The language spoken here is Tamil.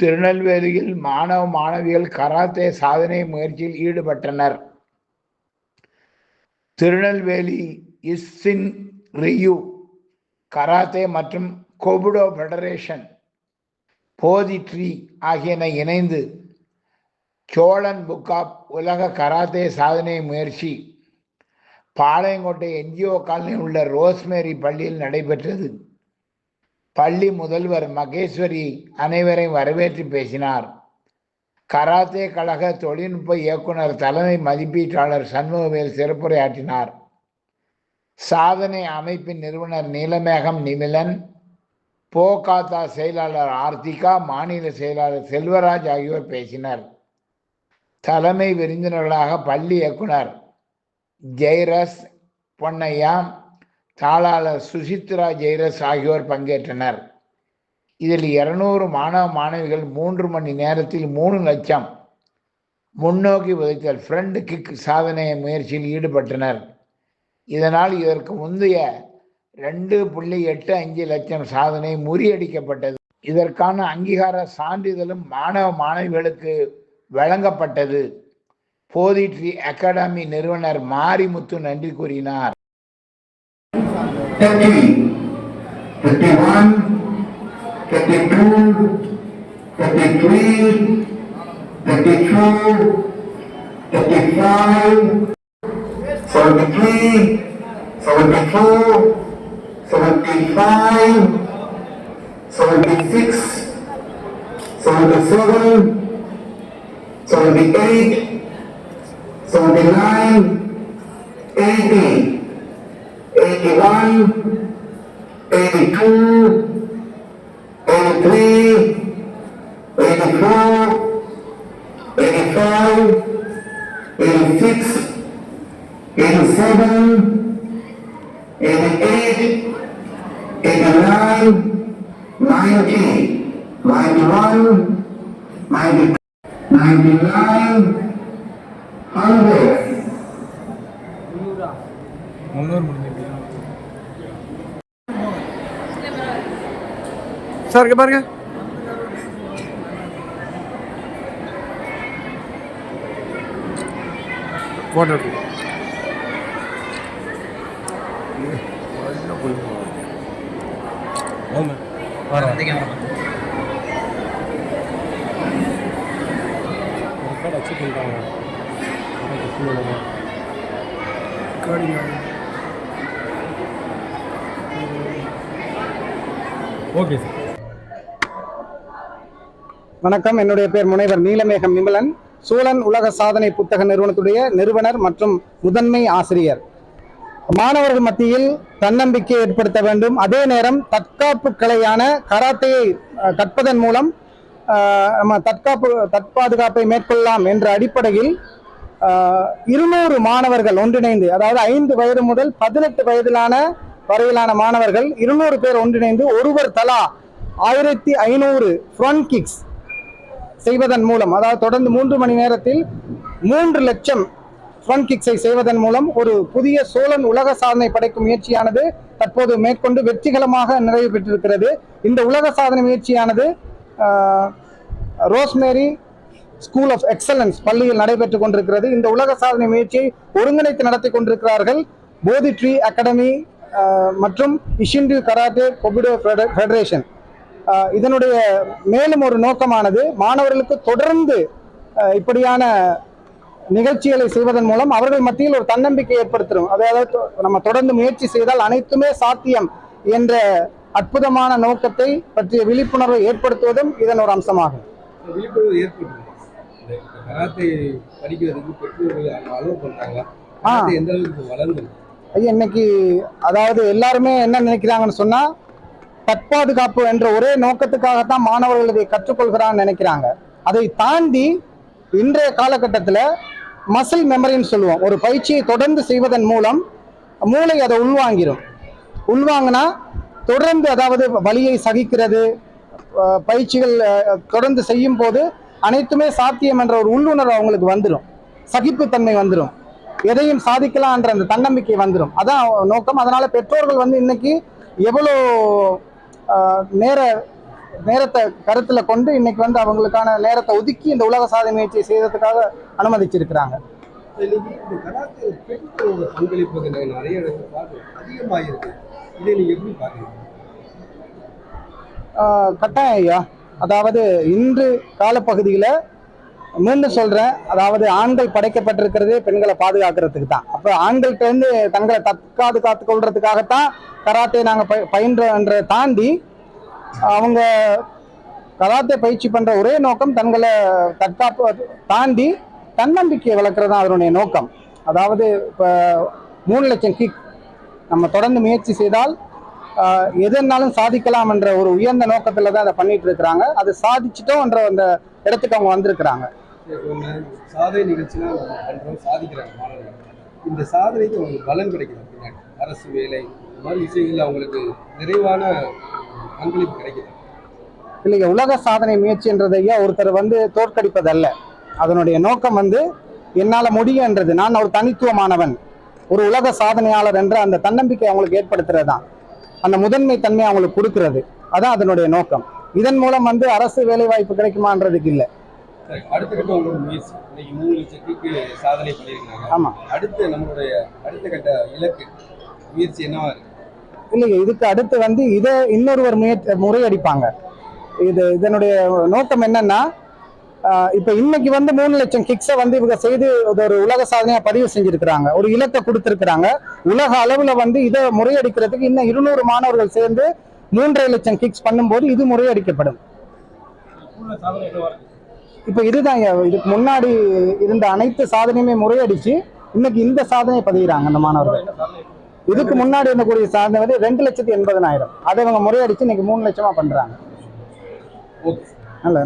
திருநெல்வேலியில் மாணவ மாணவிகள் கராத்தே சாதனை முயற்சியில் ஈடுபட்டனர். திருநெல்வேலி இஸ்ஸின் ரியூ கராத்தே மற்றும் கொபுடோ ஃபெடரேஷன் போதி ட்ரீ ஆகியன இணைந்து சோழன் புக் ஆப் உலக கராத்தே சாதனை முயற்சி பாளையங்கோட்டை என்ஜிஓ காலனியில் உள்ள ரோஸ்மேரி பள்ளியில் நடைபெற்றது. பள்ளி முதல்வர் மகேஸ்வரி அனைவரையும் வரவேற்று பேசினார். கராத்தே கழக தொழில்நுட்ப இயக்குனர் தலைமை மதிப்பீட்டாளர் சண்முகவேல் சிறப்புரையாற்றினார். சாதனை அமைப்பின் நிறுவனர் நீலமேகம் நிமிலன் போகாத்தா செயலாளர் ஆர்த்திகா மாநில செயலாளர் செல்வராஜ் ஆகியோர் பேசினர். தலைமை விருந்தினர்களாக பள்ளி இயக்குனர் ஜெயரஸ் பொன்னையா தாளாளர் சுசித்ரா ஜெயரஸ் ஆகியோர் பங்கேற்றனர். இதில் இருநூறு மாணவ மாணவிகள் மூன்று மணி நேரத்தில் மூணு லட்சம் முன்னோக்கி உதைத்தல் ஃப்ரண்ட் கிக் சாதனை முயற்சியில் ஈடுபட்டனர். இதனால் இதற்கு முந்தைய ரெண்டு புள்ளி எட்டு அஞ்சு லட்சம் சாதனை முறியடிக்கப்பட்டது. இதற்கான அங்கீகார சான்றிதழும் மாணவ மாணவிகளுக்கு வழங்கப்பட்டது. போதிட்ரி அகாடமி நிறுவனர் மாரிமுத்து நன்றி கூறினார். 30, 31, 32, 33, 32, 35, 73, 74, 75, 76, 77, 78, 79, 80, 81, 82, 83, 84, 85, 86, 87, 88, 89, 90, 91, 92, 99, 100. சார் இங்க பாருங்க. போட்டோ எடுத்து ஓகே சார் வணக்கம். என்னுடைய பேர் முனைவர் நீலமேகம் நிமலன் சூழன் உலக சாதனை புத்தக நிறுவனத்துடைய நிறுவனர் மற்றும் முதன்மை ஆசிரியர். மாணவர்கள் மத்தியில் தன்னம்பிக்கை ஏற்படுத்த வேண்டும். அதே நேரம் தற்காப்பு கலையான கராத்தையை கற்பதன் மூலம் நம்ம தற்காப்பு தற்பாதுகாப்பை மேற்கொள்ளலாம் என்ற அடிப்படையில் இருநூறு மாணவர்கள் ஒன்றிணைந்து அதாவது ஐந்து வயது முதல் பதினெட்டு வயதிலான வரையிலான மாணவர்கள் இருநூறு பேர் ஒன்றிணைந்து ஒருவர் தலா ஆயிரத்தி ஐநூறு ஃப்ரண்ட் கிக்ஸ் செய்வதன் மூலம் அதாவது தொடர்ந்து மூன்று மணி நேரத்தில் மூன்று லட்சம் ஃப்ரண்ட் கிக்ஸை செய்வதன் மூலம் ஒரு புதிய சோழன் உலக சாதனை படைக்கும் முயற்சியானது தற்போது மேற்கொண்டு வெற்றிகரமாக நிறைவு பெற்றிருக்கிறது. இந்த உலக சாதனை முயற்சியானது ரோஸ்மேரி ஸ்கூல் ஆஃப் எக்ஸலன்ஸ் பள்ளியில் நடைபெற்றுக் கொண்டிருக்கிறது. இந்த உலக சாதனை முயற்சியை ஒருங்கிணைத்து நடத்தி கொண்டிருக்கிறார்கள் போதி ட்ரீ அகாடமி மற்றும் இஷிண்டு கராட்டே கொபிடோ ஃபெடரேஷன் இதனுடைய மேலும் ஒரு நோக்கமானது மாணவர்களுக்கு தொடர்ந்து இப்படியான நிகழ்ச்சிகளை செய்வதன் மூலம் அவர்கள் மத்தியில் ஒரு தன்னம்பிக்கை ஏற்படுத்தும் அதாவது நம்ம தொடர்ந்து முயற்சி செய்தால் அனைத்துமே சாத்தியம் என்ற அற்புதமான நோக்கத்தை பற்றிய விழிப்புணர்வை ஏற்படுத்துவதும் இதன் ஒரு அம்சமாகும். விழிப்புணர்வு ஏற்பட்டு இந்த கராத்தே படிக்கிறதுக்கு பெற்றோர்கள் அலோவ் பண்றாங்களா? ஆ. கராத்தே எந்த அளவுக்கு இப்போ வளர்ந்து ஐயா, இன்னைக்கு அதாவது எல்லாருமே என்ன நினைக்கிறாங்கன்னு சொன்னா தற்பாதுகாப்பு என்ற ஒரே நோக்கத்துக்காகத்தான் மாணவர்கள் இதை கற்றுக்கொள்கிறான்னு நினைக்கிறாங்க. அதை தாண்டி இன்றைய காலகட்டத்தில் மசில் மெமரின்னு சொல்லுவோம். ஒரு பயிற்சியை தொடர்ந்து செய்வதன் மூலம் மூளை அதை உள்வாங்கிடும் உள்வாங்கினா தொடர்ந்து அதாவது வழியை சகிக்கிறது பயிற்சிகள் தொடர்ந்து செய்யும் போது அனைத்துமே சாத்தியம் என்ற ஒரு உள்ளுணர்வு அவங்களுக்கு வந்துடும் சகிப்புத்தன்மை வந்துடும் எதையும் சாதிக்கலாம்ன்ற அந்த தன்னம்பிக்கை வந்துடும் அதான் நோக்கம். அதனால பெற்றோர்கள் வந்து இன்னைக்கு எவ்வளோ நேர நேரத்தை கருத்துல கொண்டு இன்னைக்கு வந்து அவங்களுக்கான நேரத்தை ஒதுக்கி இந்த உலக சாதனை முயற்சியை செய்யறதுக்காக அனுமதிச்சிருக்கிறாங்க. கட்டாயம் ஐயா. அதாவது இன்று காலப்பகுதியில் மீண்டும் சொல்றேன் அதாவது ஆண்கள் படைக்கப்பட்டிருக்கிறதே பெண்களை பாதுகாக்கிறதுக்கு தான். அப்போ ஆண்கள்கிட்ட இருந்து தங்களை தற்காது காத்து கொள்றதுக்காகத்தான் கராத்தே நாங்கள் ப பயின்றன்ற தாண்டி அவங்க கராத்தே பயிற்சி பண்ற ஒரே நோக்கம் தங்களை தற்காப்பு தாண்டி தன்னம்பிக்கையை வளர்க்குறது தான் அதனுடைய நோக்கம். அதாவது இப்போ மூணு லட்சம் கிக் நம்ம தொடர்ந்து முயற்சி செய்தால் எதுனாலும் சாதிக்கலாம் என்ற ஒரு உயர்ந்த நோக்கத்துல தான் அதை பண்ணிட்டு இருக்கிறாங்க. அது சாதிச்சிட்டோம்ன்ற அந்த இடத்துக்கு அவங்க வந்திருக்கிறாங்க. சாதனை நிகழ்ச்சிலாம் நம்ம சாதிக்கிறாங்க மாணவர்கள். இந்த சாதனைக்கு அவங்களுக்கு பலன் கிடைக்குது பின்னாடி. அரசு வேலை இந்த மாதிரி விஷயங்களில் அவங்களுக்கு நிறைவான பங்களிப்பு கிடைக்குது. இல்லைங்க உலக சாதனை முயற்சின்றதையா ஒருத்தர் வந்து தோற்கடிப்பதல்ல? அதனுடைய நோக்கம் வந்து என்னால் முடியுன்றது நான் ஒரு தனித்துவமானவன். ஒரு உலக சாதனையாளர் என்ற அந்த தன்னம்பிக்கை அவங்களுக்கு ஏற்படுத்துறது தான் அந்த முதன்மை தன்மை அவங்களுக்கு கொடுக்கறது. அதான் அதனுடைய நோக்கம். இதன் மூலம் வந்து அரசு வேலைவாய்ப்பு கிடைக்குமான்றதுக்கு இல்லை. சரி அடுத்த கட்ட உங்களோட முயற்சி. இன்னைக்கு மூணு லட்சத்துக்கு சாதனை பண்ணியிருக்காங்க. ஆமா. அடுத்து நம்மளுடைய அடுத்த கட்ட இலக்கு முயற்சி என்னவா இருக்கு? இல்லைங்க இதுக்கு அடுத்து வந்து இதை இன்னொருவர் முயற்சி முறையடிப்பாங்க. இது இதனுடைய நோக்கம் என்னன்னா இப்ப இன்னைக்கு வந்து மூணு லட்சம் கிக்ஸை வந்து இவங்க செய்து ஒரு உலக சாதனையா பதிவு செஞ்சிருக்கிறாங்க. ஒரு இலக்கை கொடுத்திருக்கிறாங்க. உலக அளவுல வந்து இதை முறையடிக்கிறதுக்கு இன்னும் இருநூறு மாணவர்கள் சேர்ந்து மூன்றரை லட்சம் கிக்ஸ் பண்ணும்போது இது முறையடிக்கப்படும். இப்ப இதுதான் ஐயா, இதுக்கு முன்னாடி இருந்த அனைத்து சாதனையுமே முறையடிச்சு இன்னைக்கு இந்த சாதனை பதிகிறாங்க அந்த மாணவர்கள். இதுக்கு முன்னாடி இருந்தக்கூடிய சாதனை வந்து ரெண்டு லட்சத்தி எண்பதனாயிரம். அதை இவங்க முறையடிச்சு இன்னைக்கு மூணு லட்சமா பண்றாங்க. நல்ல